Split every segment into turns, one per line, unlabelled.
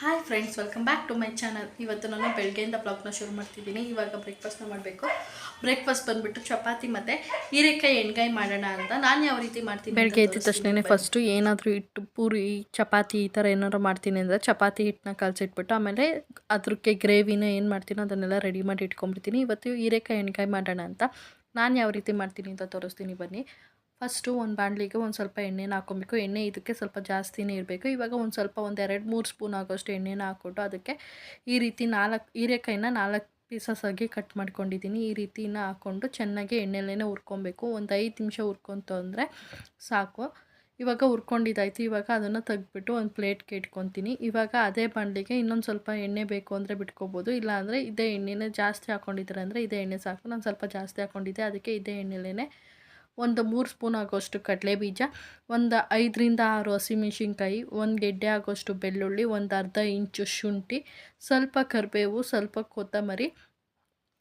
Hi friends welcome back to my channel ಇವತ್ತು ನಾನು ಬೆಳಗ್ಗೆಯಿಂದ ಬ್ಲಾಗ್ನ ಶುರು ಮಾಡ್ತಿದ್ದೀನಿ. ಇವಾಗ ಬ್ರೇಕ್ಫಾಸ್ಟ್ನ ಮಾಡಬೇಕು. ಬ್ರೇಕ್ಫಾಸ್ಟ್ ಬಂದುಬಿಟ್ಟು ಚಪಾತಿ ಮತ್ತು ಹೀರೆಕಾಯಿ ಎಣ್ಗಾಯಿ ಮಾಡೋಣ ಅಂತ ನಾನು ಯಾವ ರೀತಿ ಮಾಡ್ತೀನಿ
ಬೆಳಗ್ಗೆ ಎದ್ದ ತಕ್ಷಣ ಫಸ್ಟು ಏನಾದರೂ ಹಿಟ್ಟು ಪೂರಿ ಚಪಾತಿ ಈ ಥರ ಏನಾದ್ರು ಮಾಡ್ತೀನಿ ಅಂದರೆ ಚಪಾತಿ ಹಿಟ್ಟನ್ನ ಕಲಸಿಟ್ಬಿಟ್ಟು ಆಮೇಲೆ ಅದಕ್ಕೆ ಗ್ರೇವಿನ ಏನು ಮಾಡ್ತೀನೋ ಅದನ್ನೆಲ್ಲ ರೆಡಿ ಮಾಡಿ ಇಟ್ಕೊಂಡ್ಬಿಡ್ತೀನಿ. ಇವತ್ತು ಹೀರೆಕಾಯಿ ಎಣ್ಗಾಯಿ ಮಾಡೋಣ ಅಂತ ನಾನು ಯಾವ ರೀತಿ ಮಾಡ್ತೀನಿ ಅಂತ ತೋರಿಸ್ತೀನಿ ಬನ್ನಿ. ಫಸ್ಟು ಒಂದು ಬಾಣಲಿಗೆ ಒಂದು ಸ್ವಲ್ಪ ಎಣ್ಣೆನ ಹಾಕೊಬೇಕು. ಎಣ್ಣೆ ಇದಕ್ಕೆ ಸ್ವಲ್ಪ ಜಾಸ್ತಿನೇ ಇರಬೇಕು. ಇವಾಗ ಒಂದು ಸ್ವಲ್ಪ ಒಂದು ಎರಡು ಮೂರು ಸ್ಪೂನ್ ಆಗೋಷ್ಟು ಎಣ್ಣೆನ ಹಾಕ್ಬಿಟ್ಟು ಅದಕ್ಕೆ ಈ ರೀತಿ ನಾಲ್ಕು ಹೀರೆಕಾಯಿನ ನಾಲ್ಕು ಪೀಸಸ್ ಆಗಿ ಕಟ್ ಮಾಡ್ಕೊಂಡಿದ್ದೀನಿ. ಈ ರೀತಿನ ಹಾಕ್ಕೊಂಡು ಚೆನ್ನಾಗಿ ಎಣ್ಣೆಲೇ ಹುರ್ಕೊಬೇಕು. ಒಂದು ಐದು ನಿಮಿಷ ಹುರ್ಕೊಂತು ಅಂದರೆ ಸಾಕು. ಇವಾಗ ಹುರ್ಕೊಂಡಿದ್ದಾಯ್ತು. ಇವಾಗ ಅದನ್ನು ತೆಗ್ದುಬಿಟ್ಟು ಒಂದು ಪ್ಲೇಟ್ಗೆ ಇಟ್ಕೊತೀನಿ. ಇವಾಗ ಅದೇ ಬಾಣಲಿಗೆ ಇನ್ನೊಂದು ಸ್ವಲ್ಪ ಎಣ್ಣೆ ಬೇಕು ಅಂದರೆ ಬಿಟ್ಕೋಬೋದು. ಇಲ್ಲಾಂದರೆ ಇದೇ ಎಣ್ಣೆನೇ ಜಾಸ್ತಿ ಹಾಕ್ಕೊಂಡಿದ್ದಾರೆ ಅಂದರೆ ಇದೇ ಎಣ್ಣೆ ಸಾಕು. ನಾನು ಸ್ವಲ್ಪ ಜಾಸ್ತಿ ಹಾಕ್ಕೊಂಡಿದ್ದೆ ಅದಕ್ಕೆ ಇದೇ ಎಣ್ಣೆಲೇ ಒಂದು ಮೂರು ಸ್ಪೂನ್ ಆಗೋಷ್ಟು ಕಡಲೆ ಬೀಜ, ಒಂದು ಐದರಿಂದ ಆರು ಹಸಿಮೆಣ್ಸಿನ್ಕಾಯಿ ಒಂದು ಗೆಡ್ಡೆ ಆಗೋಷ್ಟು ಬೆಳ್ಳುಳ್ಳಿ, ಒಂದು ಅರ್ಧ ಇಂಚು ಶುಂಠಿ, ಸ್ವಲ್ಪ ಕರಿಬೇವು, ಸ್ವಲ್ಪ ಕೊತ್ತಂಬರಿ,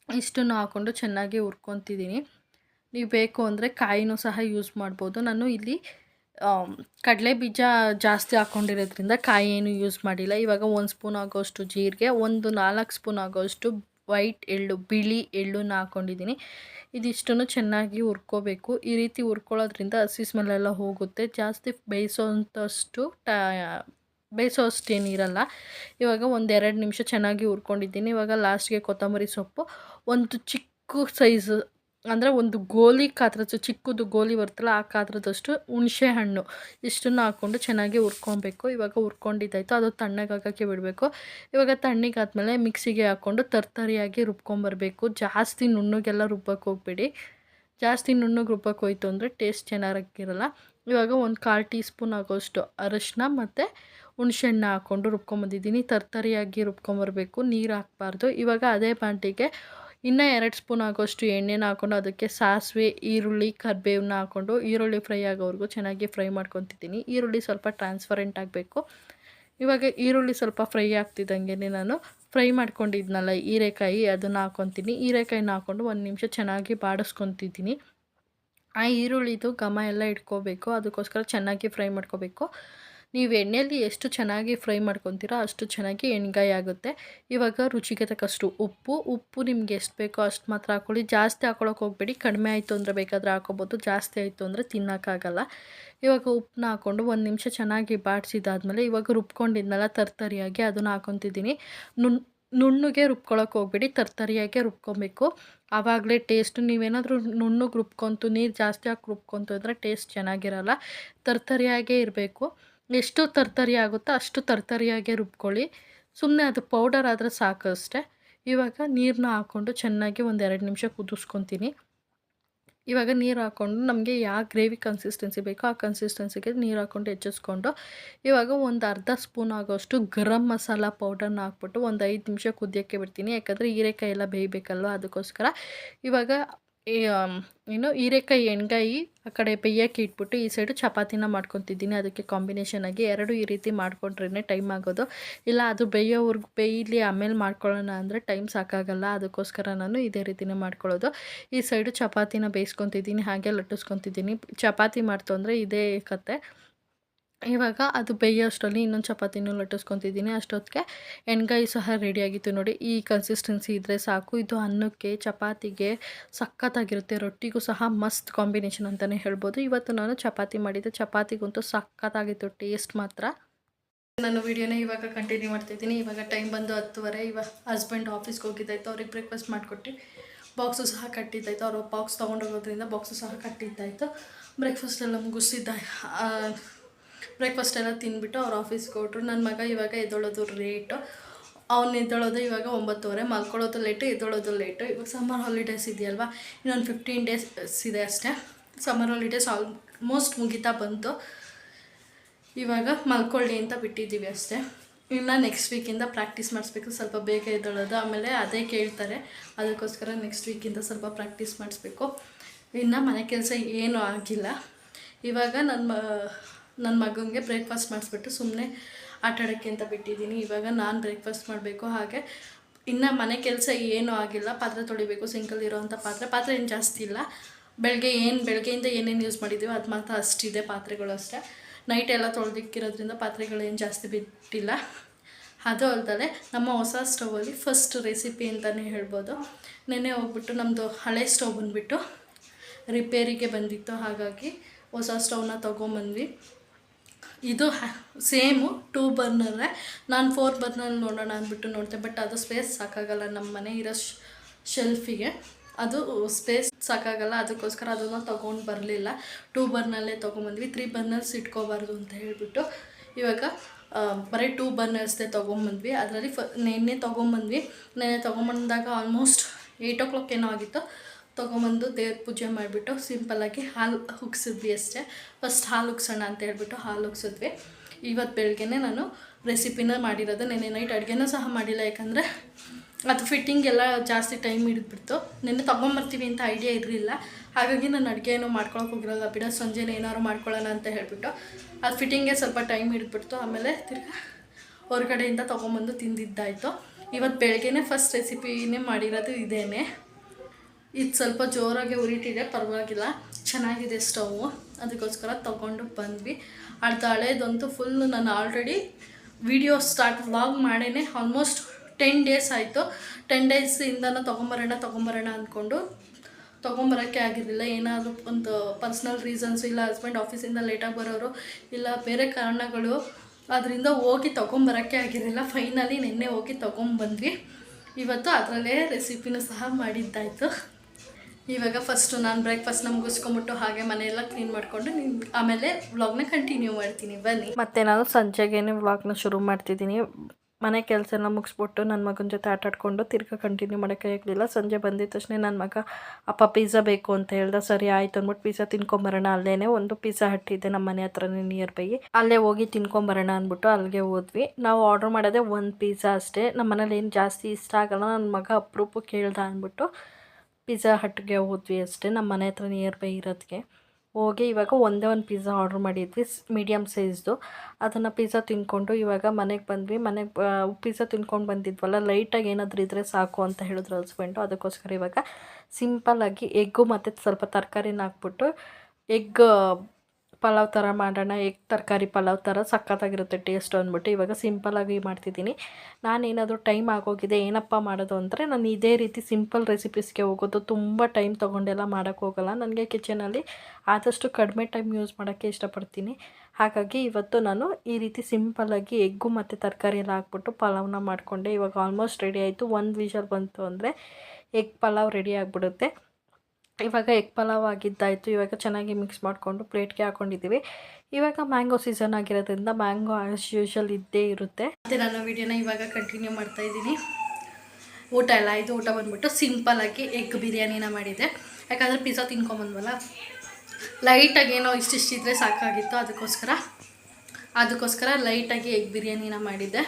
ಇಷ್ಟನ್ನು ಹಾಕ್ಕೊಂಡು ಚೆನ್ನಾಗಿ ಹುರ್ಕೊತಿದ್ದೀನಿ. ನೀವು ಬೇಕು ಅಂದರೆ ಕಾಯಿನೂ ಸಹ ಯೂಸ್ ಮಾಡ್ಬೋದು. ನಾನು ಇಲ್ಲಿ ಕಡಲೆ ಬೀಜ ಜಾಸ್ತಿ ಹಾಕ್ಕೊಂಡಿರೋದ್ರಿಂದ ಕಾಯಿ ಏನು ಯೂಸ್ ಮಾಡಿಲ್ಲ. ಇವಾಗ ಒಂದು ಸ್ಪೂನ್ ಆಗೋಷ್ಟು ಜೀರಿಗೆ, ಒಂದು ನಾಲ್ಕು ಸ್ಪೂನ್ ಆಗೋಷ್ಟು ವೈಟ್, ಎಳ್ಳು, ಬಿಳಿ ಎಳ್ಳು ಹಾಕ್ಕೊಂಡಿದ್ದೀನಿ ಇದಿಷ್ಟನ್ನು ಚೆನ್ನಾಗಿ ಹುರ್ಕೋಬೇಕು. ಈ ರೀತಿ ಹುರ್ಕೊಳ್ಳೋದ್ರಿಂದ ಹಸಿ ಸ್ಮೆಲ್ಲೆಲ್ಲ ಹೋಗುತ್ತೆ. ಜಾಸ್ತಿ ಬೇಯಿಸೋಂಥಷ್ಟು ಟ, ಬೇಯಿಸೋಷ್ಟೇನಿರಲ್ಲ. ಇವಾಗ ಒಂದೆರಡು ನಿಮಿಷ ಚೆನ್ನಾಗಿ ಹುರ್ಕೊಂಡಿದ್ದೀನಿ. ಇವಾಗ ಲಾಸ್ಟ್ಗೆ ಕೊತ್ತಂಬರಿ ಸೊಪ್ಪು. ಒಂದು ಚಿಕ್ಕ ಸೈಜು ಅಂದರೆ ಒಂದು ಗೋಲಿ ಕಾತ್ರದ್ದು, ಚಿಕ್ಕದು ಗೋಲಿ ಬರ್ತಲ್ಲ ಆ ಕಾತ್ರದಷ್ಟು ಹುಣಸೆ ಹಣ್ಣು ಇಷ್ಟನ್ನು ಹಾಕ್ಕೊಂಡು ಚೆನ್ನಾಗಿ ಹುರ್ಕೊಬೇಕು. ಇವಾಗ ಹುರ್ಕೊಂಡಿದ್ದಾಯ್ತು, ಅದು ತಣ್ಣಗಾಗೋಕ್ಕೆ ಬಿಡಬೇಕು. ಇವಾಗ ತಣ್ಣಗಾದ್ಮೇಲೆ ಮಿಕ್ಸಿಗೆ ಹಾಕ್ಕೊಂಡು ತರ್ತರಿಯಾಗಿ ರುಬ್ಕೊಂಬರ್ಬೇಕು. ಜಾಸ್ತಿ ನುಣ್ಣಗೆಲ್ಲ ರುಬ್ಬಕ್ಕೆ ಹೋಗ್ಬೇಡಿ. ಜಾಸ್ತಿ ನುಣ್ಣಗೆ ರುಬ್ಬಕ್ಕೆ ಹೋಯ್ತು ಅಂದರೆ ಟೇಸ್ಟ್ ಚೆನ್ನಾಗಿರಲ್ಲ. ಇವಾಗ ಒಂದು ಕಾಲು ಟೀ ಸ್ಪೂನ್ ಆಗೋಷ್ಟು ಅರಶಿನ ಮತ್ತು ಹುಣಸೆಣ್ಣ ಹಾಕ್ಕೊಂಡು ರುಬ್ಕೊಂಬಂದಿದ್ದೀನಿ. ತರ್ತರಿಯಾಗಿ ರುಬ್ಕೊಂಬರ್ಬೇಕು, ನೀರು ಹಾಕ್ಬಾರ್ದು. ಇವಾಗ ಅದೇ ಬಾಂಟಿಗೆ ಇನ್ನು ಎರಡು ಸ್ಪೂನ್ ಆಗೋಷ್ಟು ಎಣ್ಣೆನ ಹಾಕ್ಕೊಂಡು ಅದಕ್ಕೆ ಸಾಸಿವೆ, ಈರುಳ್ಳಿ ಕರಿಬೇವನ್ನ ಹಾಕ್ಕೊಂಡು ಈರುಳ್ಳಿ ಫ್ರೈ ಆಗೋವರೆಗೂ ಚೆನ್ನಾಗಿ ಫ್ರೈ ಮಾಡ್ಕೊತಿದ್ದೀನಿ. ಈರುಳ್ಳಿ ಸ್ವಲ್ಪ ಟ್ರಾನ್ಸ್ಪರೆಂಟ್ ಆಗಬೇಕು. ಇವಾಗ ಈರುಳ್ಳಿ ಸ್ವಲ್ಪ ಫ್ರೈ ಆಗ್ತಿದ್ದಂಗೆ ನಾನು ಫ್ರೈ ಮಾಡ್ಕೊಂಡಿದ್ನಲ್ಲ ಹೀರೆಕಾಯಿ ಅದನ್ನ ಹಾಕ್ಕೊತೀನಿ ಹೀರೆಕಾಯಿನ ಹಾಕ್ಕೊಂಡು ಒಂದು ನಿಮಿಷ ಚೆನ್ನಾಗಿ ಬಾಡಿಸ್ಕೊತಿದ್ದೀನಿ. ಆ ಈರುಳ್ಳಿದು ಘಮ ಎಲ್ಲ ಇಟ್ಕೋಬೇಕು. ಅದಕ್ಕೋಸ್ಕರ ಚೆನ್ನಾಗಿ ಫ್ರೈ ಮಾಡ್ಕೋಬೇಕು. ನೀವು ಎಣ್ಣೆಯಲ್ಲಿ ಎಷ್ಟು ಚೆನ್ನಾಗಿ ಫ್ರೈ ಮಾಡ್ಕೊತೀರೋ ಅಷ್ಟು ಚೆನ್ನಾಗಿ ಎಣ್ಗಾಯಿ ಆಗುತ್ತೆ. ಇವಾಗ ರುಚಿಗೆ ತಕ್ಕಷ್ಟು ಉಪ್ಪು ಉಪ್ಪು ನಿಮ್ಗೆ ಎಷ್ಟು ಬೇಕೋ ಅಷ್ಟು ಮಾತ್ರ ಹಾಕ್ಕೊಳ್ಳಿ ಜಾಸ್ತಿ ಹಾಕ್ಕೊಳಕ್ಕೆ ಹೋಗಬೇಡಿ. ಕಡಿಮೆ ಆಯಿತು ಅಂದರೆ ಬೇಕಾದರೆ ಹಾಕೋಬೋದು. ಜಾಸ್ತಿ ಆಯಿತು ಅಂದರೆ ತಿನ್ನೋಕ್ಕಾಗಲ್ಲ. ಇವಾಗ ಉಪ್ಪನ್ನ ಹಾಕ್ಕೊಂಡು ಒಂದು ನಿಮಿಷ ಚೆನ್ನಾಗಿ ಬಾಡಿಸಿದಾದ್ಮೇಲೆ ಇವಾಗ ರುಬ್ಕೊಂಡಿದ್ನಲ್ಲ ತರ್ತರಿಯಾಗಿ ಅದನ್ನು ಹಾಕೊತಿದ್ದೀನಿ. ನುಣ್ ನುಣ್ಣಗೆ ರುಬ್ಕೊಳಕ್ಕೆ ಹೋಗ್ಬೇಡಿ. ತರ್ತರಿಯಾಗೆ ರುಬ್ಕೊಬೇಕು. ಆವಾಗಲೇ ಟೇಸ್ಟ್ ನೀವೇನಾದರೂ ನುಣ್ಣಗೆ ರುಬ್ಕೊಂತು, ನೀರು ಜಾಸ್ತಿ ಹಾಕಿ ರುಬ್ಕೊಂತು ಅಂದರೆ ಟೇಸ್ಟ್ ಚೆನ್ನಾಗಿರಲ್ಲ. ತರ್ತರಿಯಾಗೇ ಇರಬೇಕು. ಎಷ್ಟು ತರ್ತರಿ ಆಗುತ್ತೋ ಅಷ್ಟು ತರ್ತರಿಯಾಗೆ ರುಬ್ಕೊಳ್ಳಿ. ಸುಮ್ಮನೆ ಅದು ಪೌಡರ್ ಆದರೆ ಸಾಕು ಅಷ್ಟೇ. ಇವಾಗ ನೀರನ್ನ ಹಾಕ್ಕೊಂಡು ಚೆನ್ನಾಗಿ ಒಂದು ಎರಡು ನಿಮಿಷ ಕುದಿಸ್ಕೊತೀನಿ. ಇವಾಗ ನೀರು ಹಾಕ್ಕೊಂಡು ನಮಗೆ ಯಾವ ಗ್ರೇವಿ ಕನ್ಸಿಸ್ಟೆನ್ಸಿ ಬೇಕೋ ಆ ಕನ್ಸಿಸ್ಟೆನ್ಸಿಗೆ ನೀರು ಹಾಕ್ಕೊಂಡು ಹೆಚ್ಚಿಸ್ಕೊಂಡು ಇವಾಗ ಒಂದು ಅರ್ಧ ಸ್ಪೂನ್ ಆಗೋಷ್ಟು ಗರಂ ಮಸಾಲ ಪೌಡರ್ನ ಹಾಕ್ಬಿಟ್ಟು ಒಂದು ಐದು ನಿಮಿಷ ಕುದಿಯೋಕ್ಕೆ ಬಿಡ್ತೀನಿ. ಯಾಕಂದರೆ ಹೀರೆಕಾಯಿ ಎಲ್ಲ ಬೇಯಬೇಕಲ್ವ ಅದಕ್ಕೋಸ್ಕರ. ಇವಾಗ ಏನು ಹೀರೆಕಾಯಿ, ಎಣ್ಗಾಯಿ ಆ ಕಡೆ ಬೇಯಕ್ಕೆ ಇಟ್ಬಿಟ್ಟು ಈ ಸೈಡು ಚಪಾತಿನ ಮಾಡ್ಕೊತಿದ್ದೀನಿ. ಅದಕ್ಕೆ ಕಾಂಬಿನೇಷನ್ ಆಗಿ ಎರಡು ಈ ರೀತಿ ಮಾಡ್ಕೊಂಡ್ರೇ ಟೈಮ್ ಆಗೋದು. ಇಲ್ಲ, ಅದು ಬೇಯೋವರೆಗೂ ಬೇಯಲಿ ಆಮೇಲೆ ಮಾಡ್ಕೊಳ್ಳೋಣ ಅಂದರೆ ಟೈಮ್ ಸಾಕಾಗಲ್ಲ. ಅದಕ್ಕೋಸ್ಕರ ನಾನು ಇದೇ ರೀತಿನೇ ಮಾಡ್ಕೊಳ್ಳೋದು. ಈ ಸೈಡು ಚಪಾತಿನ ಬೇಯಿಸ್ಕೊತಿದ್ದೀನಿ, ಹಾಗೆ ಲಟ್ಟಿಸ್ಕೊತಿದ್ದೀನಿ. ಚಪಾತಿ ಮಾಡ್ತು ಅಂದರೆ ಇದೇ ಕತೆ. ಇವಾಗ ಅದು ಬೇಯೋಷ್ಟರಲ್ಲಿ ಇನ್ನೊಂದು ಚಪಾತಿನೂ ಲಟ್ಟಿಸ್ಕೊತಿದ್ದೀನಿ. ಅಷ್ಟೊತ್ತಿಗೆ ಎಣ್ಗಾಯಿ ಸಹ ರೆಡಿಯಾಗಿತ್ತು ನೋಡಿ. ಈ ಕನ್ಸಿಸ್ಟೆನ್ಸಿ ಇದ್ದರೆ ಸಾಕು. ಇದು ಅನ್ನಕ್ಕೆ, ಚಪಾತಿಗೆ ಸಖತ್ತಾಗಿರುತ್ತೆ. ರೊಟ್ಟಿಗೂ ಸಹ ಮಸ್ತ್ ಕಾಂಬಿನೇಷನ್ ಅಂತಲೇ ಹೇಳ್ಬೋದು. ಇವತ್ತು ನಾನು ಚಪಾತಿ ಮಾಡಿದ್ದೆ ಚಪಾತಿಗಂತೂ ಸಖತ್ತಾಗಿತ್ತು. ಟೇಸ್ಟ್ ಮಾತ್ರ.
ನಾನು ವಿಡಿಯೋನ ಇವಾಗ ಕಂಟಿನ್ಯೂ ಮಾಡ್ತಿದ್ದೀನಿ. ಇವಾಗ ಟೈಮ್ ಬಂದು ಹತ್ತುವರೆ. ಇವಾಗ ಹಸ್ಬೆಂಡ್ ಆಫೀಸ್ಗೆ ಹೋಗಿದ್ದಾಯ್ತು. ಅವ್ರಿಗೆ ಬ್ರೇಕ್ಫಾಸ್ಟ್ ಮಾಡಿಕೊಟ್ಟು ಬಾಕ್ಸು ಸಹ ಕಟ್ಟಿದ್ದಾಯ್ತು. ಅವರು ಬಾಕ್ಸ್ ತೊಗೊಂಡೋಗೋದ್ರಿಂದ ಬಾಕ್ಸು ಸಹ ಕಟ್ಟಿದ್ದಾಯಿತು. ಬ್ರೇಕ್ಫಾಸ್ಟ್ ಎಲ್ಲ ಮುಗಿಸಿದ್ದ ಬ್ರೇಕ್ಫಾಸ್ಟ್ ಎಲ್ಲ ತಿಂದ್ಬಿಟ್ಟು ಅವ್ರು ಆಫೀಸ್ಗೆ ಕೊಟ್ಟರು ನನ್ನ ಮಗ ಇವಾಗ ಎದ್ದೊಳೋದು ರೇಟು ಅವ್ನು ಎದ್ದೊಳೋದು ಇವಾಗ ಒಂಬತ್ತುವರೆ. ಮಲ್ಕೊಳ್ಳೋದು ಲೇಟು ಎದ್ದೊಳೋದು ಲೇಟು ಇವಾಗ ಸಮ್ಮರ್ ಹಾಲಿಡೇಸ್ ಇದೆಯಲ್ವಾ? ಇನ್ನೊಂದು ಫಿಫ್ಟೀನ್ ಡೇಸ್ ಇದೆ ಅಷ್ಟೇ. ಸಮ್ಮರ್ ಹಾಲಿಡೇಸ್ ಆಲ್ಮೋಸ್ಟ್ ಮುಗಿತಾ ಬಂತು. ಇವಾಗ ಮಲ್ಕೊಳ್ಳಿ ಅಂತ ಬಿಟ್ಟಿದ್ದೀವಿ ಅಷ್ಟೇ. ಇನ್ನು ನೆಕ್ಸ್ಟ್ ವೀಕಿಂದ ಪ್ರಾಕ್ಟೀಸ್ ಮಾಡಿಸ್ಬೇಕು. ಸ್ವಲ್ಪ ಬೇಗ ಎದ್ದೊಳೋದು. ಆಮೇಲೆ ಅದೇ ಕೇಳ್ತಾರೆ. ಅದಕ್ಕೋಸ್ಕರ ನೆಕ್ಸ್ಟ್ ವೀಕಿಂದ ಸ್ವಲ್ಪ ಪ್ರಾಕ್ಟೀಸ್ ಮಾಡಿಸ್ಬೇಕು. ಇನ್ನು ಮನೆ ಕೆಲಸ ಏನೂ ಆಗಿಲ್ಲ. ಇವಾಗ ನನ್ನ ನನ್ನ ಮಗನಿಗೆ ಬ್ರೇಕ್ಫಾಸ್ಟ್ ಮಾಡಿಸ್ಬಿಟ್ಟು ಸುಮ್ಮನೆ ಆಟಾಡೋಕ್ಕೆ ಅಂತ ಬಿಟ್ಟಿದ್ದೀನಿ. ಇವಾಗ ನಾನು ಬ್ರೇಕ್ಫಾಸ್ಟ್ ಮಾಡಬೇಕು. ಹಾಗೆ ಇನ್ನು ಮನೆ ಕೆಲಸ ಏನೂ ಆಗಿಲ್ಲ. ಪಾತ್ರೆ ತೊಳಿಬೇಕು ಸಿಂಕಲ್ಲಿ ಇರೋವಂಥ ಪಾತ್ರೆ. ಪಾತ್ರೆ ಏನು ಜಾಸ್ತಿ ಇಲ್ಲ. ಬೆಳಗ್ಗೆ ಏನು ಬೆಳಗ್ಗೆಯಿಂದ ಏನೇನು ಯೂಸ್ ಮಾಡಿದ್ದೀವೋ ಅದು ಮಾತ್ರ ಅಷ್ಟಿದೆ ಪಾತ್ರೆಗಳು ಅಷ್ಟೇ. ನೈಟ್ ಎಲ್ಲ ತೊಳೆದಿಕ್ಕಿರೋದ್ರಿಂದ ಪಾತ್ರೆಗಳು ಏನು ಜಾಸ್ತಿ ಬಿಟ್ಟಿಲ್ಲ.
ಅದು ಅಲ್ಲದೆ ನಮ್ಮ ಹೊಸ ಸ್ಟವಲ್ಲಿ ಫಸ್ಟ್ ರೆಸಿಪಿ ಅಂತಲೇ ಹೇಳ್ಬೋದು. ನೆನ್ನೆ ಹೋಗ್ಬಿಟ್ಟು ನಮ್ಮದು ಹಳೆ ಸ್ಟವ್ ಬಂದುಬಿಟ್ಟು ರಿಪೇರಿಗೆ ಬಂದಿತ್ತು. ಹಾಗಾಗಿ ಹೊಸ ಸ್ಟವ್ನ ತೊಗೊಂಬಂದ್ವಿ. ಇದು ಸೇಮು ಟೂ ಬರ್ನರೇ ನಾನು ಫೋರ್ ಬರ್ನರ್ ನೋಡೋಣ ಅಂದ್ಬಿಟ್ಟು ನೋಡ್ತೆ ಬಟ್ ಅದು ಸ್ಪೇಸ್ ಸಾಕಾಗಲ್ಲ ನಮ್ಮ ಮನೆ ಇರೋ ಶೆಲ್ಫಿಗೆ. ಅದು ಸ್ಪೇಸ್ ಸಾಕಾಗಲ್ಲ, ಅದಕ್ಕೋಸ್ಕರ ಅದನ್ನು ತೊಗೊಂಡು ಬರಲಿಲ್ಲ. ಟೂ ಬರ್ನಲ್ಲೇ ತೊಗೊಂಬಂದ್ವಿ. ತ್ರೀ ಬರ್ನರ್ಸ್ ಇಟ್ಕೋಬಾರ್ದು ಅಂತ ಹೇಳಿಬಿಟ್ಟು ಇವಾಗ ಬರೀ ಟೂ ಬರ್ನರ್ಸ್ದೇ ತೊಗೊಂಬಂದ್ವಿ. ಅದರಲ್ಲಿ ಫ, ನೆನ್ನೆ ತೊಗೊಂಬಂದ್ವಿ. ನೆನ್ನೆ ತೊಗೊಂಬಂದಾಗ ಆಲ್ಮೋಸ್ಟ್ ಏಯ್ಟ್ ಓ ಕ್ಲಾಕ್ ಏನೋ ಆಗಿತ್ತು. ತೊಗೊಂಬಂದು ದೇವ್ರ ಪೂಜೆ ಮಾಡಿಬಿಟ್ಟು ಸಿಂಪಲ್ಲಾಗಿ ಹಾಲು ಉಗ್ಸಿದ್ವಿ ಅಷ್ಟೇ. ಫಸ್ಟ್ ಹಾಲು ಉಗ್ಸೋಣ ಅಂತ ಹೇಳ್ಬಿಟ್ಟು ಹಾಲು ಉಗ್ಸಿದ್ವಿ ಇವತ್ತು ಬೆಳಗ್ಗೆನೇ ನಾನು ರೆಸಿಪಿನ ಮಾಡಿರೋದು. ನೆನ್ನೆ ನೈಟ್ ಅಡುಗೆನೂ ಸಹ ಮಾಡಿಲ್ಲ, ಯಾಕಂದರೆ ಅದು ಫಿಟ್ಟಿಂಗ್ ಎಲ್ಲ ಜಾಸ್ತಿ ಟೈಮ್ ಹಿಡಿದ್ಬಿಡ್ತು. ನೆನ್ನೆ ತೊಗೊಂಬರ್ತೀವಿ ಅಂತ ಐಡಿಯಾ ಇರಲಿಲ್ಲ. ಹಾಗಾಗಿ ನಾನು ಅಡುಗೆ ಏನೋ ಮಾಡ್ಕೊಳಕ್ಕೆ ಹೋಗಿರಲ್ಲ ಬಿಡ, ಸಂಜೆನೇ ಏನಾದ್ರು ಮಾಡ್ಕೊಳ್ಳೋಣ ಅಂತ ಹೇಳಿಬಿಟ್ಟು. ಅದು ಫಿಟ್ಟಿಂಗೆ ಸ್ವಲ್ಪ ಟೈಮ್ ಹಿಡಿದ್ಬಿಡ್ತು. ಆಮೇಲೆ ತಿರ್ಗಿ ಹೊರಗಡೆಯಿಂದ ತೊಗೊಂಬಂದು ತಿಂದಿದ್ದಾಯಿತು. ಇವತ್ತು ಬೆಳಗ್ಗೆನೇ ಫಸ್ಟ್ ರೆಸಿಪಿನೇ ಮಾಡಿರೋದು ಇದೇನೆ. ಇದು ಸ್ವಲ್ಪ ಜೋರಾಗಿ ಉರಿಟಿದೆ ಪರವಾಗಿಲ್ಲ. ಚೆನ್ನಾಗಿದೆ ಸ್ಟವ್ ಅದಕ್ಕೋಸ್ಕರ ತೊಗೊಂಡು ಬಂದ್ವಿ. ಅರ್ಧ ಹಳೇದಂತೂ ಫುಲ್ ನಾನು ಆಲ್ರೆಡಿ ವಿಡಿಯೋ ಸ್ಟಾರ್ಟ್ ವ್ಲಾಗ್ ಮಾಡೇನೆ. ಆಲ್ಮೋಸ್ಟ್ ಟೆನ್ ಡೇಸ್ ಆಯಿತು. ಟೆನ್ ಡೇಸಿಂದನೂ ತೊಗೊಂಬರೋಣ ತೊಗೊಂಬರೋಣ ಅಂದ್ಕೊಂಡು ತೊಗೊಂಬರೋಕ್ಕೆ ಆಗಿರಲಿಲ್ಲ. ಏನಾದರೂ ಒಂದು ಪರ್ಸ್ನಲ್ ರೀಸನ್ಸ್ ಇಲ್ಲ ಹಸ್ಬೆಂಡ್ ಆಫೀಸಿಂದ ಲೇಟಾಗಿ ಬರೋರು ಇಲ್ಲ, ಬೇರೆ ಕಾರಣಗಳು, ಅದರಿಂದ ಹೋಗಿ ತೊಗೊಂಬರೋಕ್ಕೆ ಆಗಿರಲಿಲ್ಲ. ಫೈನಲಿ ನಿನ್ನೆ ಹೋಗಿ ತೊಗೊಂಬಂದ್ವಿ. ಇವತ್ತು ಅದರಲ್ಲೇ ರೆಸಿಪಿನೂ ಸಹ ಮಾಡಿದ್ದಾಯಿತು. ಇವಾಗ ಫಸ್ಟು ನಾನು ಬ್ರೇಕ್ಫಾಸ್ಟ್ ಬ್ರೇಕ್ಫಾಸ್ಟ್ನ ಮುಗಿಸ್ಕೊಂಬಿಟ್ಟು ಹಾಗೆ ಮನೆಯೆಲ್ಲ ಕ್ಲೀನ್ ಮಾಡಿಕೊಂಡು ಆಮೇಲೆ ವ್ಲಾಗ್ನ ಕಂಟಿನ್ಯೂ ಮಾಡ್ತೀನಿ, ಬನ್ನಿ.
ಮತ್ತೆ ನಾನು ಸಂಜೆಗೇನೆ ವ್ಲಾಗ್ನ ಶುರು ಮಾಡ್ತಿದ್ದೀನಿ. ಮನೆ ಕೆಲಸ ಎಲ್ಲ ಮುಗಿಸ್ಬಿಟ್ಟು ನನ್ನ ಮಗನ ಜೊತೆ ಆಟ ಆಡ್ಕೊಂಡು ತಿರ್ಗಾ ಕಂಟಿನ್ಯೂ ಮಾಡೋಕೆ ಆಗಲಿಲ್ಲ. ಸಂಜೆ ಬಂದಿದ ತಕ್ಷಣ ನನ್ನ ಮಗ, ಅಪ್ಪ ಪಿಜ್ಜಾ ಬೇಕು ಅಂತ ಹೇಳ್ದೆ. ಸರಿ, ಆಯ್ತು ಅಂದ್ಬಿಟ್ಟು ಪಿಜ್ಜಾ ತಿನ್ಕೊಂಬರೋಣ. ಅಲ್ಲೇ ಒಂದು ಪಿಜ್ಜಾ ಹಟ್ಟಿದ್ದೆ ನಮ್ಮ ಮನೆ ಹತ್ರನೇ ನಿಯರ್ ಬೈ ಅಲ್ಲೇ ಹೋಗಿ ತಿನ್ಕೊಂಬರೋಣ ಅಂದ್ಬಿಟ್ಟು ಅಲ್ಲಿಗೆ ಹೋದ್ವಿ. ನಾವು ಆರ್ಡರ್ ಮಾಡೋದೇ ಒಂದು ಪಿಜ್ಜಾ ಅಷ್ಟೇ. ನಮ್ಮ ಮನೇಲಿ ಏನು ಜಾಸ್ತಿ ಇಷ್ಟ ಆಗಲ್ಲ. ನನ್ನ ಮಗ ಅಪರೂಪಕ್ಕೆ ಕೇಳ್ದ ಅಂದ್ಬಿಟ್ಟು ಪಿಜ್ಜಾ ಹಟ್ಗೆ ಹೋದ್ವಿ ಅಷ್ಟೇ, ನಮ್ಮ ಮನೆ ಹತ್ರ ನಿಯರ್ ಬೈ ಇರೋದಕ್ಕೆ ಹೋಗಿ ಇವಾಗ ಒಂದೇ ಒಂದು ಪಿಜ್ಜಾ ಆರ್ಡ್ರ್ ಮಾಡಿದ್ವಿ ಮೀಡಿಯಮ್ ಸೈಜ್ದು ಅದನ್ನು ಪಿಜ್ಜಾ ತಿನ್ಕೊಂಡು ಇವಾಗ ಮನೆಗೆ ಬಂದ್ವಿ. ಮನೆಗೆ ಪಿಜ್ಜಾ ತಿನ್ಕೊಂಡು ಬಂದಿದ್ವಲ್ಲ ಲೈಟಾಗಿ ಏನಾದರೂ ಇದ್ದರೆ ಸಾಕು ಅಂತ ಹೇಳಿದ್ರು ಹಸ್ಬೆಂಡು ಅದಕ್ಕೋಸ್ಕರ ಇವಾಗ ಸಿಂಪಲ್ಲಾಗಿ ಎಗ್ಗು ಮತ್ತು ಸ್ವಲ್ಪ ತರಕಾರಿನ ಹಾಕ್ಬಿಟ್ಟು ಎಗ್ ಪಲಾವ್ ಥರ ಮಾಡೋಣ, ಎಗ್ ತರಕಾರಿ ಪಲಾವ್ ಥರ ಸಖತ್ತಾಗಿರುತ್ತೆ ಟೇಸ್ಟ್ ಅಂದ್ಬಿಟ್ಟು ಇವಾಗ ಸಿಂಪಲ್ಲಾಗಿ ಮಾಡ್ತಿದ್ದೀನಿ. ನಾನೇನಾದರೂ ಟೈಮ್ ಆಗೋಗಿದೆ, ಏನಪ್ಪ ಮಾಡೋದು ಅಂದರೆ ನಾನು ಇದೇ ರೀತಿ ಸಿಂಪಲ್ ರೆಸಿಪೀಸ್ಗೆ ಹೋಗೋದು. ತುಂಬ ಟೈಮ್ ತೊಗೊಂಡೆಲ್ಲ ಮಾಡೋಕ್ಕೆ ಹೋಗೋಲ್ಲ. ನನಗೆ ಕಿಚನಲ್ಲಿ ಆದಷ್ಟು ಕಡಿಮೆ ಟೈಮ್ ಯೂಸ್ ಮಾಡೋಕ್ಕೆ ಇಷ್ಟಪಡ್ತೀನಿ. ಹಾಗಾಗಿ ಇವತ್ತು ನಾನು ಈ ರೀತಿ ಸಿಂಪಲ್ಲಾಗಿ ಎಗ್ಗು ಮತ್ತು ತರಕಾರಿ ಎಲ್ಲ ಹಾಕ್ಬಿಟ್ಟು ಪಲಾವ್ನ ಮಾಡಿಕೊಂಡೆ. ಇವಾಗ ಆಲ್ಮೋಸ್ಟ್ ರೆಡಿ ಆಯಿತು. ಒಂದು ವಿಷಲ್ ಬಂತು ಅಂದರೆ ಎಗ್ ಪಲಾವ್ ರೆಡಿ ಆಗಿಬಿಡುತ್ತೆ. ಇವಾಗ ಎಗ್ ಪಲಾವ್ ಆಗಿದ್ದಾಯಿತು, ಇವಾಗ ಚೆನ್ನಾಗಿ ಮಿಕ್ಸ್ ಮಾಡಿಕೊಂಡು ಪ್ಲೇಟ್ಗೆ ಹಾಕೊಂಡಿದ್ದೀವಿ. ಇವಾಗ ಮ್ಯಾಂಗೋ ಸೀಸನ್ ಆಗಿರೋದ್ರಿಂದ ಮ್ಯಾಂಗೋ ಆ್ಯಸ್ ಯೂಶಲ್ ಇದ್ದೇ ಇರುತ್ತೆ.
ಮತ್ತು ನಾನು ವಿಡಿಯೋನ ಇವಾಗ ಕಂಟಿನ್ಯೂ ಮಾಡ್ತಾ ಇದ್ದೀನಿ. ಊಟ ಎಲ್ಲ ಇದು ಊಟ ಬಂದ್ಬಿಟ್ಟು ಸಿಂಪಲ್ಲಾಗಿ ಎಗ್ ಬಿರಿಯಾನಿನ ಮಾಡಿದೆ. ಯಾಕಂದರೆ ಪಿಜ್ಜಾ ತಿನ್ಕೊಂಬಂದ್ವಲ್ಲ? ಲೈಟಾಗಿ ಏನೋ ಇಷ್ಟಿಷ್ಟಿದ್ರೆ ಸಾಕಾಗಿತ್ತು ಅದಕ್ಕೋಸ್ಕರ. ಅದಕ್ಕೋಸ್ಕರ ಲೈಟಾಗಿ ಎಗ್ ಬಿರಿಯಾನಿನ ಮಾಡಿದ್ದೆ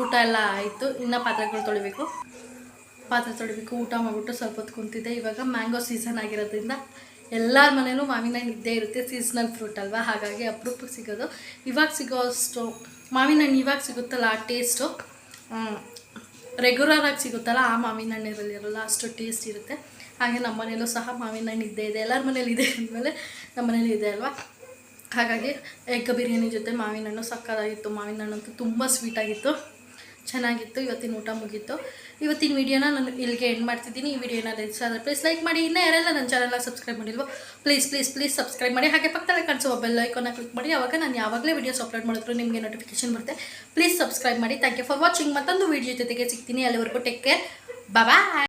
ಊಟ ಎಲ್ಲ ಆಯಿತು, ಇನ್ನು ಪಾತ್ರೆಗಳು ತೊಳಿಬೇಕು. ಪಾತ್ರೆ ತೊಳಿಬೇಕು, ಊಟ ಮಾಡಿಬಿಟ್ಟು ಸ್ವಲ್ಪ ಹೊತ್ತು ಕುಂತಿದ್ದೆ. ಇವಾಗ ಮ್ಯಾಂಗೋ ಸೀಸನ್ ಆಗಿರೋದ್ರಿಂದ ಎಲ್ಲರ ಮನೇಲೂ ಮಾವಿನ ಹಣ್ಣು ಇದ್ದೇ ಇರುತ್ತೆ ಸೀಸನಲ್ ಫ್ರೂಟ್ ಅಲ್ವಾ? ಹಾಗಾಗಿ ಅಪರೂಪಕ್ಕೆ ಸಿಗೋದು. ಇವಾಗ ಸಿಗೋ ಅಷ್ಟು ಮಾವಿನ ಹಣ್ಣು ಇವಾಗ ಸಿಗುತ್ತಲ್ಲ, ಆ ಟೇಸ್ಟು ರೆಗ್ಯುಲರ್ ಆಗಿ ಸಿಗುತ್ತಲ್ಲ, ಆ ಮಾವಿನ ಹಣ್ಣಿರಲ್ಲಿ ಇರಲ್ಲ ಅಷ್ಟು ಟೇಸ್ಟ್ ಇರುತ್ತೆ. ಹಾಗೆ ನಮ್ಮ ಮನೇಲೂ ಸಹ ಮಾವಿನ ಹಣ್ಣು ಇದ್ದೇ ಇದೆ. ಎಲ್ಲರ ಮನೇಲಿ ಇದೆ ಅಂದಮೇಲೆ ನಮ್ಮ ಮನೇಲಿ ಇದೆ ಅಲ್ವಾ? ಹಾಗಾಗಿ ಎಗ್ ಬಿರಿಯಾನಿ ಜೊತೆ ಮಾವಿನ ಹಣ್ಣು ಸಕ್ಕತ್ತಾಗಿತ್ತು. ಮಾವಿನ ಹಣ್ಣು ಅಂತೂ ತುಂಬ ಸ್ವೀಟಾಗಿತ್ತು ಚೆನ್ನಾಗಿತ್ತು, ಇವತ್ತಿನ ಊಟ ಮುಗೀತು. ಇವತ್ತಿನ ವೀಡಿಯೋನ ನಾನು ಇಲ್ಲಿಗೆ ಎಂಡ್ ಮಾಡ್ತಿದ್ದೀನಿ. ಈ ವಿಡಿಯೋನ ಇಷ್ಟ ಆದರೆ ಪ್ಲೀಸ್ ಲೈಕ್ ಮಾಡಿ. ಇನ್ನೂ ಯಾರೆಲ್ಲ ನನ್ನ ಚಾನಲ್ನ ಸಬ್ಸ್ಕ್ರೈಬ್ ಮಾಡಿಲ್ವೋ ಪ್ಲೀಸ್ ಪ್ಲೀಸ್ ಪ್ಲೀಸ್ ಸಬ್ಸ್ಕ್ರೈಬ್ ಮಾಡಿ. ಹಾಗೆ ಪಕ್ಕದಲ್ಲೇ ಕಾಣಿಸುವ ಬೆಲ್ ಐಕಾನ ಕ್ಲಿಕ್ ಮಾಡಿ. ಅವಾಗ ನಾನು ಯಾವಾಗಲೇ ವೀಡಿಯೋಸ್ ಅಪ್ಲೋಡ್ ಮಾಡಿದ್ರು ನಿಮಗೆ ನೋಟಿಫಿಕೇಶನ್ ಬರುತ್ತೆ. ಪ್ಲೀಸ್ ಸಬ್ಸ್ಕ್ರೈಬ್ ಮಾಡಿ. ಥ್ಯಾಂಕ್ ಯು ಫಾರ್ ವಾಚಿಂಗ್ ಮತ್ತೊಂದು ವೀಡಿಯೋ ಜೊತೆಗೆ ಸಿಗ್ತೀನಿ. ಅಲ್ಲಿವರೆಗೂ ಟೇಕ್ ಕೇರ್ ಬಾಯ್